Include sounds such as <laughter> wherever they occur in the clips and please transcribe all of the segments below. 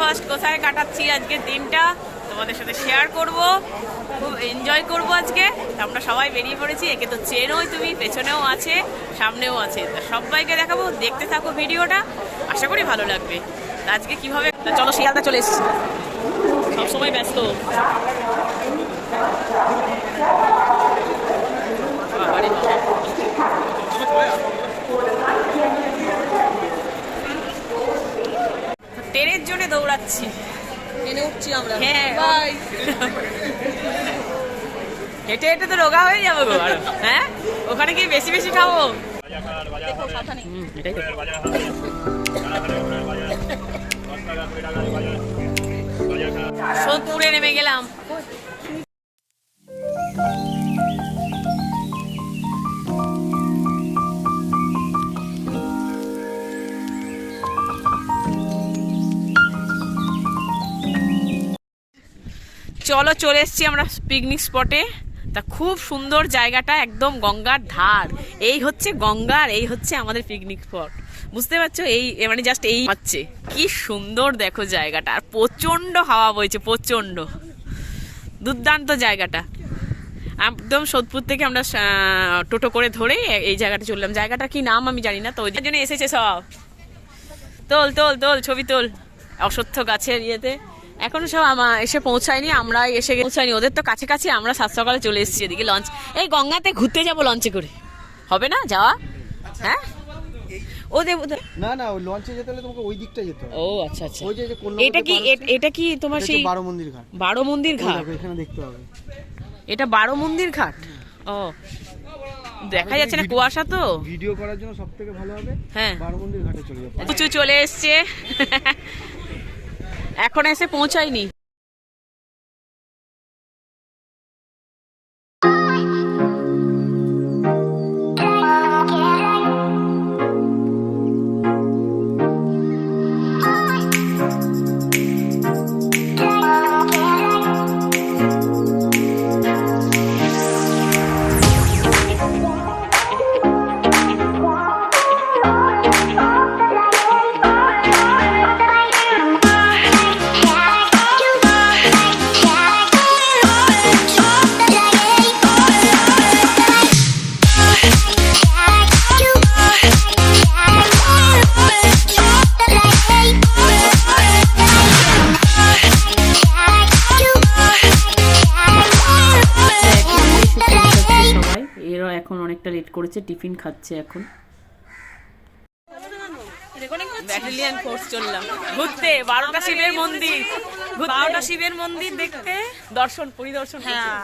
First কোথায় কাটাচ্ছি আজকের দিনটা তোমাদের সাথে শেয়ার করব, খুব এনজয় করব আজকে। আমরা সবাই বেরিয়ে পড়েছি, একে তো চেনোই তুমি, পেছনেও আছে, সামনেও আছে। তা সবাইকে দেখাবো, দেখতে থাকো ভিডিওটা, আশা করি ভালো লাগবে। আজকে কীভাবে চলো শিয়ালদা চলে এসেছি। সবসময় ব্যস্ত। ট্রেনের জন্য দৌড়াচ্ছি। ট্রেনে উঠছি আমরা। হ্যাঁ বাই হেঁটে হেঁটে তো রোগা হয়ে যাব গো। হ্যাঁ? ওখানে গিয়ে বেশি বেশি খাব। এটাই <laughs> সোদপুরে নেমে গেলাম। চলো চলে এসেছি আমরা পিকনিক স্পটে তা খুব সুন্দর জায়গাটা, একদম গঙ্গার ধার। এই হচ্ছে গঙ্গার, এই হচ্ছে আমাদের পিকনিক স্পট বুঝতে পারছ? এই মানে জাস্ট এই হচ্ছে। কি সুন্দর দেখো জায়গাটা। আর প্রচণ্ড হাওয়া বইছে প্রচণ্ড দুর্দান্ত জায়গাটা। একদম সোদপুর থেকে আমরা টোটো করে ধরে এই জায়গাটা চললাম। জায়গাটা কি নাম আমি জানি না, তো ওই জন্য এসেছে সব। তোল তোল তোল, ছবি তোল। অশ্বত্থ গাছের ইয়েতে। এখনও সব আমার এসে পৌঁছায়নি আমরা এসে পৌঁছায়নি। ওদের তো কাছে কাছে আমরা সাত সকালে চলে এসেছি এদিকে লঞ্চ এই গঙ্গাতে ঘুরতে যাব লঞ্চে করে। হবে না? যাওয়া? হ্যাঁ? ওদের- না না ওই লঞ্চে যেতে হলে তোমাকে ওই দিকটা যেতে হবে। ও আচ্ছা আচ্ছা। ওই যে যে এটা কি এটা কি তোমার সেই বারো মন্দির ঘাট। বারো মন্দির ঘাট? এখানে দেখতে হবে। এটা বারো মন্দির ঘাট? ও। দেখা যাচ্ছে না কুয়াশা তো? ভিডিও করার জন্য সব থেকে ভালো হবে হ্যাঁ। বারো মন্দির ঘাটে চলে যাব। চলে এসছে। এখন এসে পৌঁছায়নি। লেট টিফিন খাচ্ছে এখন। ব্যাটালিয়ান ফোর্স চললাম। ঘুরতে বারোটা শিবের মন্দির। বারোটা শিবের মন্দির দেখতে। দর্শন পরিদর্শন হ্যাঁ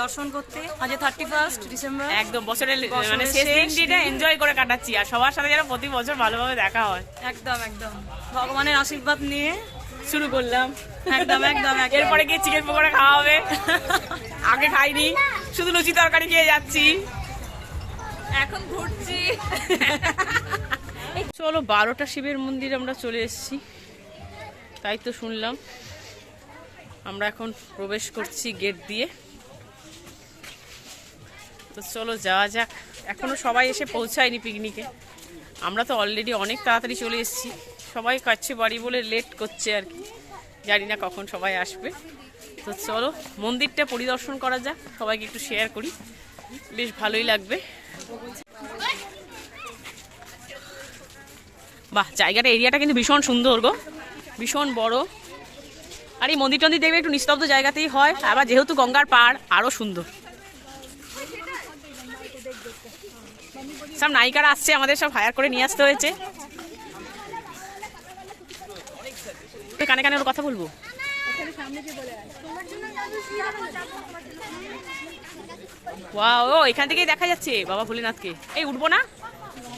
দর্শন করতে। আজ থার্টি ফার্স্ট ডিসেম্বর একদম বছরের মানে শেষ শেষ দিনটা এনজয় করে কাটাচ্ছি। আর সবার সাথে যেন প্রতি বছর ভালোভাবে দেখা হয়। একদম একদম। ভগবানের আশীর্বাদ নিয়ে শুরু করলাম। একদম একদম একদম। এরপরে গিয়ে চিকেন পকোড়া খাওয়া হবে। আগে খাইনি শুধু লুচি তরকারি খেয়ে যাচ্ছি। এখন ঘুরছি। <laughs> চলো, বারোটা শিবের মন্দির আমরা চলে এসেছি। তাই তো শুনলাম। আমরা এখন প্রবেশ করছি গেট দিয়ে। তো চলো, যাওয়া যাক। এখনও সবাই এসে পৌঁছায়নি পিকনিকে আমরা তো অলরেডি অনেক তাড়াতাড়ি চলে এসেছি। সবাই কাছে বাড়ি বলে লেট করছে আর কি। জানি না কখন সবাই আসবে। তো চলো, মন্দিরটা পরিদর্শন করা যাক। সবাইকে একটু শেয়ার করি। বেশ ভালোই লাগবে। বাহ, জায়গাটা, এরিয়াটা কিন্তু ভীষণ সুন্দর গো। ভীষণ বড়। আর এই মন্দির টন্দির দেখবে একটু নিস্তব্ধ জায়গাতেই হয়। আবার যেহেতু গঙ্গার পাড় আরও সুন্দর। সব নায়িকারা আসছে, আমাদের সব হায়ার করে নিয়ে আসতে হয়েছে। কানে কানে ওর কথা বলব? ওয়াও ও এখান থেকেই দেখা যাচ্ছে বাবা ভোলেনাথকে। এই উঠবো না?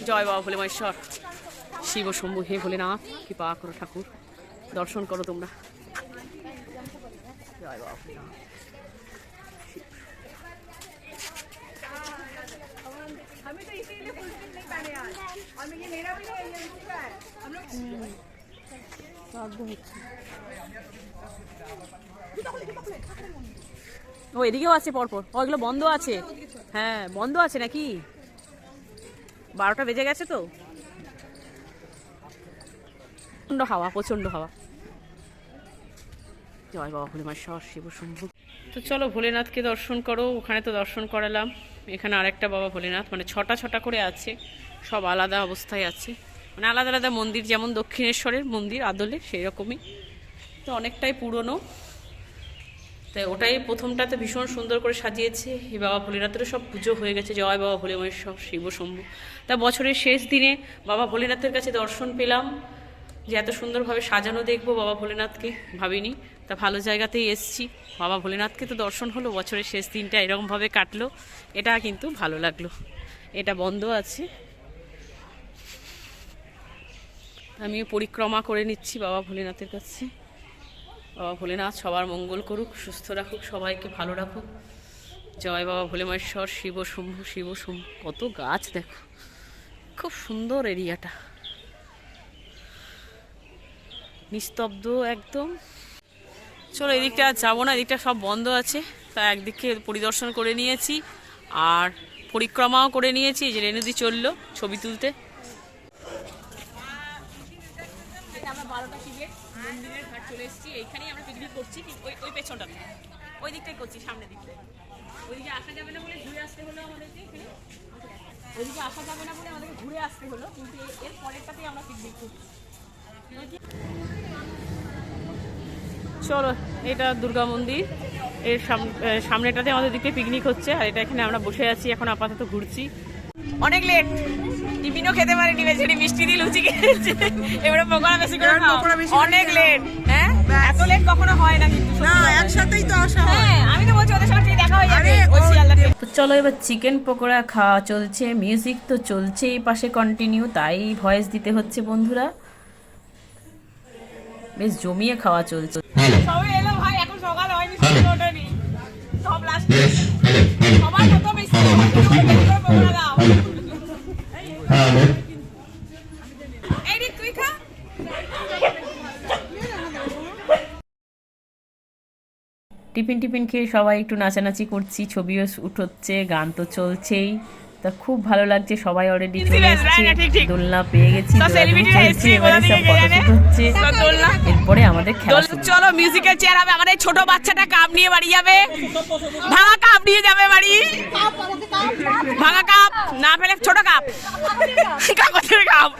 জয় বাবা ভোলে মহেশ্বর শিব শম্ভু হে ভোলেনাথ কৃপা করো ঠাকুর দর্শন করো তোমরা। জয় বাবা ভোলেনাথ। ও, এদিকেও আছে পরপর। ও, এগুলো বন্ধ আছে। হ্যাঁ বন্ধ আছে নাকি? বারোটা বেজে গেছে তো। প্রচণ্ড হাওয়া প্রচণ্ড হাওয়া। জয় বাবা ভোলেমাশ্বর শিব শম্ভু। তো চলো ভোলেনাথকে দর্শন করো, ওখানে তো দর্শন করালাম। এখানে আরেকটা বাবা ভোলেনাথ মানে ছটা ছটা করে আছে, সব আলাদা অবস্থায় আছে। মানে আলাদা আলাদা মন্দির, যেমন দক্ষিণেশ্বরের মন্দির, আদলে সেই রকমই তো অনেকটাই পুরনো। তাই ওটাই প্রথমটাতে ভীষণ সুন্দর করে সাজিয়েছে। এই বাবা, ভোলেনাথেরও সব পুজো হয়ে গেছে। জয় বাবা ভোলে মহেশ্বর শিব শম্ভু। তা বছরের শেষ দিনে বাবা ভোলেনাথের কাছে দর্শন পেলাম। যে এত সুন্দরভাবে সাজানো দেখব, বাবা ভোলেনাথকে ভাবিনি। তা ভালো জায়গাতেই এসছি। বাবা ভোলেনাথকে তো দর্শন হলো, বছরের শেষ দিনটা এরকমভাবে কাটলো। এটা কিন্তু ভালো লাগল। এটা বন্ধ আছে। আমিও পরিক্রমা করে নিচ্ছি বাবা ভোলেনাথের কাছে। বাবা ভোলেনাথ সবার মঙ্গল করুক, সুস্থ রাখুক, সবাইকে ভালো রাখুক। জয় বাবা ভোলেমহেশ্বর শিব শম্ভু শিব শম্ভু। কত গাছ দেখো। খুব সুন্দর এরিয়াটা। নিস্তব্ধ একদম। চলো এদিকটা আর যাব না, এদিকটা সব বন্ধ আছে। তা একদিকে পরিদর্শন করে নিয়েছি, আর পরিক্রমাও করে নিয়েছি। যে রেনুদি চলল ছবি তুলতে এটা আমরা বারোটা টিকিট মন্দিরের ঘাট চলে এসেছি এইখানেই আমরা পিকনিক করছি ওই ওই পেছনটাতে ওই দিকটাই করছি সামনের দিকটায় ওইদিকে আসা যাবে না বলে ঘুরে আসতে হলো আমাদেরকে এখানে। ওইদিকে আসা যাবে না বলে আমাদেরকে ঘুরে আসতে হলো কিন্তু এর- পরেরটাতেই আমরা পিকনিক করছি। চলো এটা দুর্গা মন্দির। এর সাম- সামনেটাতে আমাদের দিকে পিকনিক হচ্ছে আর এটা এখানে আমরা বসে আছি এখন আপাতত ঘুরছি। অনেক লেট টিফিনও খেতে পারিনি বেচারি মিষ্টি দিয়ে লুচি খেয়েছে। এবারে পকোড়া বেশি করে খাও। অনেক লেট হ্যাঁ? এত লেট কখনো হয় না কিন্তু না একসাথেই তো আসা হ্যাঁ। আমি তো বলছি ওদের ঠিক দেখা হয়ে যাবে ওই শিয়ালদা তো চলো এবার চিকেন পকোড়া খাওয়া চলছে মিউজিক তো চলছে এই পাশে কন্টিনিউ তাই ভয়েস দিতে হচ্ছে বন্ধুরা। বেশ জমিয়ে খাওয়া চলছে। সবাই এলো ভাই এখন সকাল হয়নি সব লাস্ট সবার কত মিষ্টি পকোড়া দাও এই রে, তুই খা টিফিন টিফিন খেয়ে সবাই একটু নাচানাচি করছি ছবিও শুট হচ্ছে গান তো চলছেই। তা খুব ভালো লাগছে সবাই অলরেডি চলে এসছে। দোলনা পেয়ে গেছি দোলাদুলি এবারে সব ফটোশুট হচ্ছে। এরপরে আমাদের খেলা চলো মিউজিক্যাল চেয়ার হবে আমাদের ছোট বাচ্চাটা কাপ নিয়ে বাড়ি যাবে। ভাঙা কাপ নিয়ে যাবে বাড়ি। ভাঙা কাপ না ফেলে ছোট কাপ। কাগজের কাপ।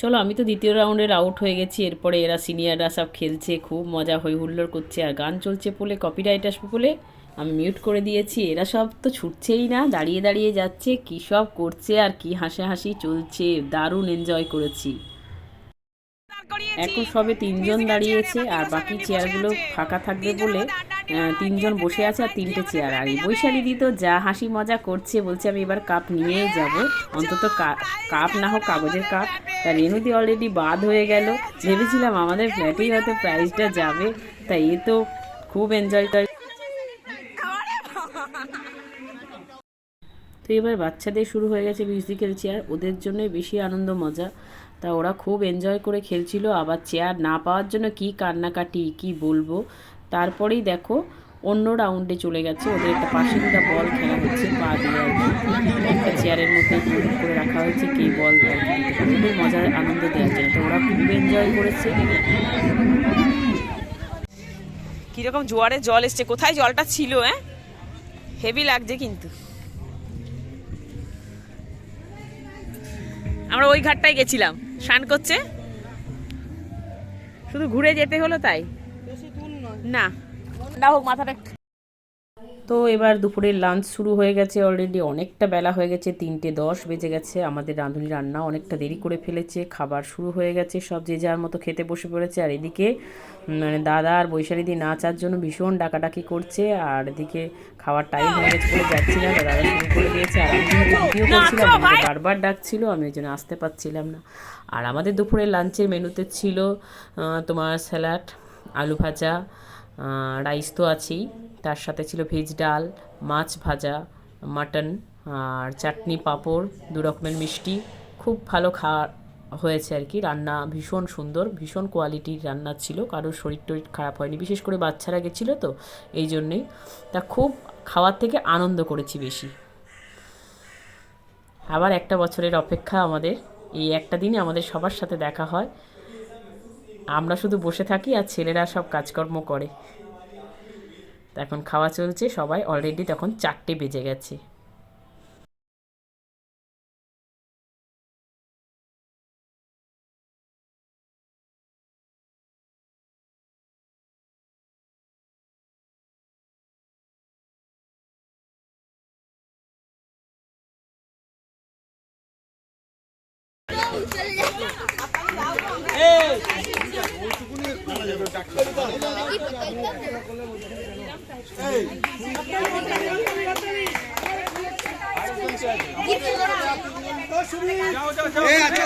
চলো আমি তো দ্বিতীয় রাউন্ডের আউট হয়ে গেছি। এরপরে এরা সিনিয়ররা সব খেলছে খুব মজা হই হুল্লোড় করছে আর গান চলছে বলে কপিরাইট আসবে বলে আমি মিউট করে দিয়েছি। এরা সব তো ছুটছেই না দাঁড়িয়ে দাঁড়িয়ে যাচ্ছে কী সব করছে আর কি হাসাহাসি চলছে দারুণ এনজয় করেছি। এখন সবে তিনজন দাঁড়িয়েছে আর বাকি চেয়ারগুলো ফাঁকা থাকবে বলে তিনজন বসে আছে আর তিনটে চেয়ার। আর এই বৈশালী দি তো যা হাসি মজা করছে, বলছে আমি এবার কাপ নিয়েই যাব। অন্তত কাপ না হোক, কাগজের কাপ। তা রেনুদি অলরেডি বাদ হয়ে গেল। ভেবেছিলাম আমাদের ফ্ল্যাটেই হয়তো প্রাইজটা যাবে। তা এ তো খুব এনজয় করে। তো এবার বাচ্চাদের শুরু হয়ে গেছে মিউজিক্যাল চেয়ার ওদের জন্যই বেশি আনন্দ মজা। তা ওরা খুব এনজয় করে খেলছিল। আবার চেয়ার না পাওয়ার জন্য কি কান্নাকাটি, কি বলব? তারপরেই দেখো অন্য রাউন্ডে চলে গেছে, ওদের একটা পাশে দুটা বল খেলা হচ্ছে পা দিয়ে আর। একটা চেয়ারের মধ্যে করে রাখা হয়েছে, কে বল। ওদের মজার আনন্দ দেওয়ার জন্য। তো ওরা খুব এনজয় করেছে। কীরকম জোয়ারে জল এসছে, কোথায় জলটা ছিল হ্যাঁ? হেভি লাগছে কিন্তু। আমরা ওই ঘাটটায় গেছিলাম। স্নান করছে? শুধু ঘুরে যেতে হলো তাই? না। না হোক মাথাটা তো এবার দুপুরের লাঞ্চ শুরু হয়ে গেছে অলরেডি অনেকটা বেলা হয়ে গেছে তিনটে দশ বেজে গেছে। আমাদের রাঁধুনি রান্না অনেকটা দেরি করে ফেলেছে খাবার শুরু হয়ে গেছে সব যে যার মতো খেতে বসে পড়েছে। আর এদিকে মানে দাদা আর বৈশালীদি নাচার জন্য ভীষণ ডাকাডাকি করছে আর এদিকে খাওয়ার টাইম হয়ে গেছে বলে যাচ্ছি না দাদা শুরু করে দিয়েছে। আর আমি ভিডিও করছিলাম আমাকে বারবার ডাকছিল আমি ওই জন্য আসতে পারছিলাম না। আর আমাদের দুপুরের লাঞ্চের মেনুতে ছিল তোমার স্যালাড আলু ভাজা রাইস তো আছেই। তার সাথে ছিল ভেজ ডাল, মাছ ভাজা, মাটন আর চাটনি, পাঁপড়, দু রকমের মিষ্টি। খুব ভালো খাওয়া হয়েছে আর কি। রান্না ভীষণ সুন্দর, ভীষণ কোয়ালিটির রান্না ছিল। কারোর শরীর টরীর খারাপ হয়নি, বিশেষ করে বাচ্চারা গেছিল তো, এই জন্যেই। তা খুব খাওয়ার থেকে আনন্দ করেছি বেশি। আবার একটা বছরের অপেক্ষা আমাদের। এই একটা দিনে আমাদের সবার সাথে দেখা হয়। আমরা শুধু বসে থাকি আর ছেলেরা সব কাজকর্ম করে। এখন খাওয়া চলছে সবাই অলরেডি তখন চারটে বেজে গেছে। আচ্ছা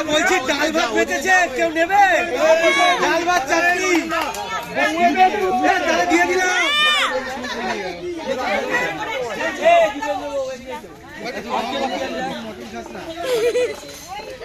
বলছি ডাল ভাত বেঁচেছে? কেউ নেবে? ডাল ভাত এ, তাহলে দিয়ে দিলাম।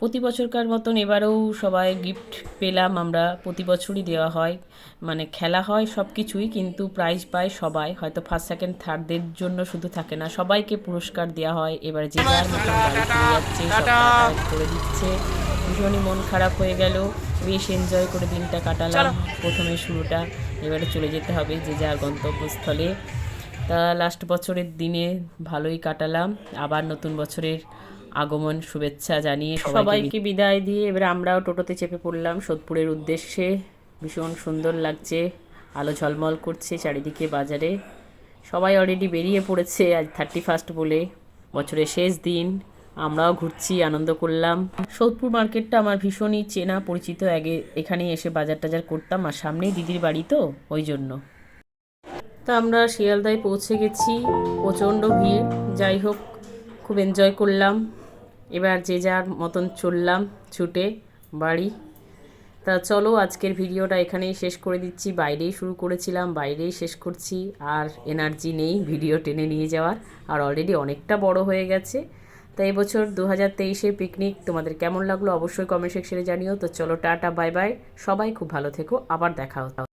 প্রতি বছরকার মতন এবারেও সবাই গিফট পেলাম আমরা প্রতি বছরই দেওয়া হয়। মানে খেলা হয় সব কিছুই কিন্তু প্রাইজ পায় সবাই। হয়তো ফার্স্ট সেকেন্ড থার্ডদের জন্য শুধু থাকে না সবাইকে পুরস্কার দেওয়া হয়। এবার যে যার টাকা করে দিচ্ছে। ভীষণই মন খারাপ হয়ে গেল। বেশ এনজয় করে দিনটা কাটালাম প্রথমে শুরুটা। এবারে চলে যেতে হবে যে যার গন্তব্যস্থলে। তা লাস্ট বছরের দিনে ভালোই কাটালাম। আবার নতুন বছরের আগমন শুভেচ্ছা জানিয়ে সবাইকে বিদায় দিয়ে এবার আমরাও টোটোতে চেপে পড়লাম সোদপুরের উদ্দেশ্যে। ভীষণ সুন্দর লাগছে আলো ঝলমল করছে চারিদিকে বাজারে। সবাই অলরেডি বেরিয়ে পড়েছে আজ থার্টি ফার্স্ট বলে। বছরের শেষ দিন আমরাও ঘুরছি আনন্দ করলাম। সোদপুর মার্কেটটা আমার ভীষণই চেনা পরিচিত। আগে এখানেই এসে বাজার টাজার করতাম আর সামনেই দিদির বাড়ি তো ওই জন্য। তা আমরা শিয়ালদায় পৌঁছে গেছি প্রচণ্ড ভিড়। যাই হোক খুব এনজয় করলাম। এবার যে যার মতন চললাম, ছুটে বাড়ি। তা চলো আজকের ভিডিওটা এখানেই শেষ করে দিচ্ছি। বাইরেই শুরু করেছিলাম, বাইরেই শেষ করছি। আর এনার্জি নেই ভিডিও টেনে নিয়ে যাওয়ার। আর অলরেডি অনেকটা বড় হয়ে গেছে। তো এবছর দু হাজার তেইশে পিকনিক তোমাদের কেমন লাগল অবশ্যই কমেন্ট সেকশনে জানিও। তো চলো টাটা বাই বাই সবাই খুব ভালো থেকো। আবার দেখা হতো